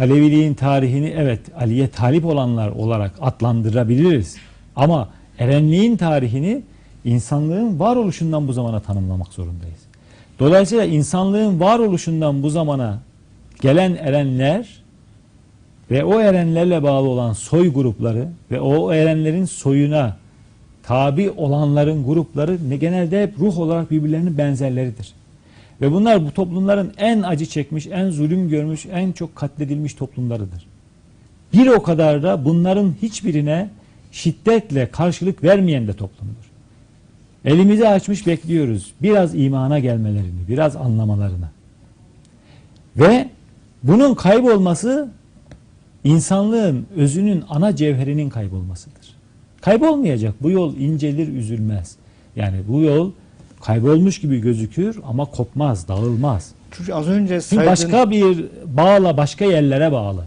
Aleviliğin tarihini evet Ali'ye talip olanlar olarak adlandırabiliriz. Ama erenliğin tarihini insanlığın varoluşundan bu zamana tanımlamak zorundayız. Dolayısıyla insanlığın varoluşundan bu zamana gelen erenler ve o erenlerle bağlı olan soy grupları ve o erenlerin soyuna tabi olanların grupları ne genelde hep ruh olarak birbirlerinin benzerleridir. Ve bunlar bu toplumların en acı çekmiş, en zulüm görmüş, en çok katledilmiş toplumlarıdır. Bir o kadar da bunların hiçbirine şiddetle karşılık vermeyen de toplumdur. Elimizi açmış bekliyoruz. Biraz imana gelmelerini, biraz anlamalarını. Ve bunun kaybolması insanlığın özünün ana cevherinin kaybolmasıdır. Kaybolmayacak. Bu yol incelir, üzülmez. Yani bu yol kaybolmuş gibi gözükür ama kopmaz, dağılmaz. Çünkü az önce saydığın... başka bir bağla, başka yerlere bağlı.